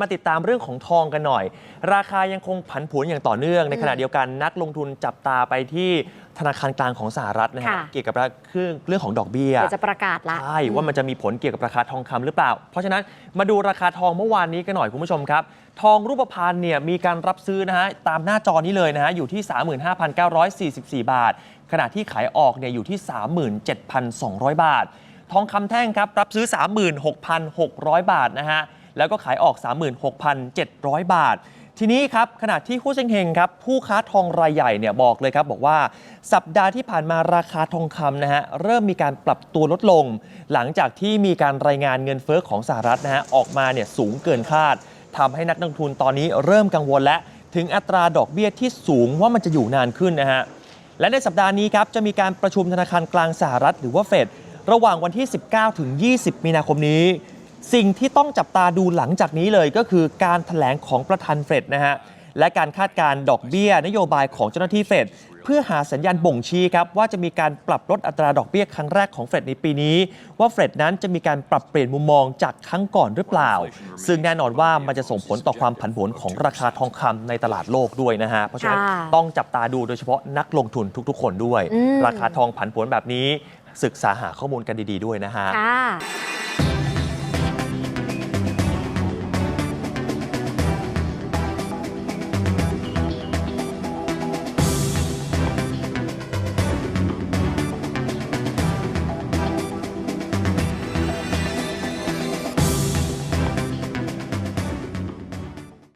มาติดตามเรื่องของทองกันหน่อย ราคายังคงผันผวนอย่างต่อเนื่อง ในขณะเดียวกันนักลงทุนจับตาไปที่ธนาคารกลางของสหรัฐนะฮะค่ะ เกี่ยวกับเรื่องเรื่องของดอกเบี้ย เดี๋ยวจะประกาศละ ใช่ ว่ามันจะมีผลเกี่ยวกับราคาทองคำหรือเปล่า เพราะฉะนั้นมาดูราคาทองเมื่อวานนี้กันหน่อยคุณผู้ชมครับ ทองรูปพรรณเนี่ยมีการรับซื้อนะฮะตามหน้าจอนี้เลยนะฮะอยู่ที่ 35,944 บาท ขณะที่ขายออกเนี่ยอยู่ที่ 37,200 บาท ทองคำแท่งครับรับซื้อ 36,600 บาทนะฮะ แล้วก็ขายออก 36,700 บาท ทีนี้ครับขณะที่คู่เซ็งเฮงครับผู้ค้าทองรายใหญ่เนี่ยบอกเลยครับบอกว่าสัปดาห์ที่ผ่านมาราคาทองคำนะฮะเริ่มมีการปรับตัวลดลง หลังจากที่มีการรายงานเงินเฟ้อของสหรัฐนะฮะออกมาเนี่ยสูงเกินคาดทำให้นักลงทุนตอนนี้เริ่มกังวลและถึงอัตราดอกเบี้ยที่สูงว่ามันจะอยู่นานขึ้นนะฮะและในสัปดาห์นี้ครับจะมีการประชุมธนาคารกลางสหรัฐหรือว่าเฟดระหว่างวันที่ 19 ถึง 20 มีนาคมนี้ สิ่งที่ต้องจับตาดูหลังจากนี้เลยก็คือการถแถลงของประธานเฟดนะฮะและการคาดการณ์ดอกเบี้ย นโยบายของเจ้าหน้าที่เฟดเพื่อหาสัญญาณบ่งชี้ครับว่าจะมีการปรับลดอัตราดอกเบี้ยครั้งแรกของเฟดในปีนี้ ว่าเฟดนั้นจะมีการปรับเปลี่ยนมุมมองจากครั้งก่อนหรือเปล่า ซึ่งแน่นอนว่ามันจะส่งผลต่อความผันผวนของราคาทองคำในตลาดโลกด้วยนะฮะเพราะฉะนั้นต้องจับตาดูโดยเฉพาะนักลงทุนทุกๆ คนด้วย ราคาทองผันผวนแบบนี้ ศึกษาหาข้อมูลกันดี ๆด้วยนะฮะ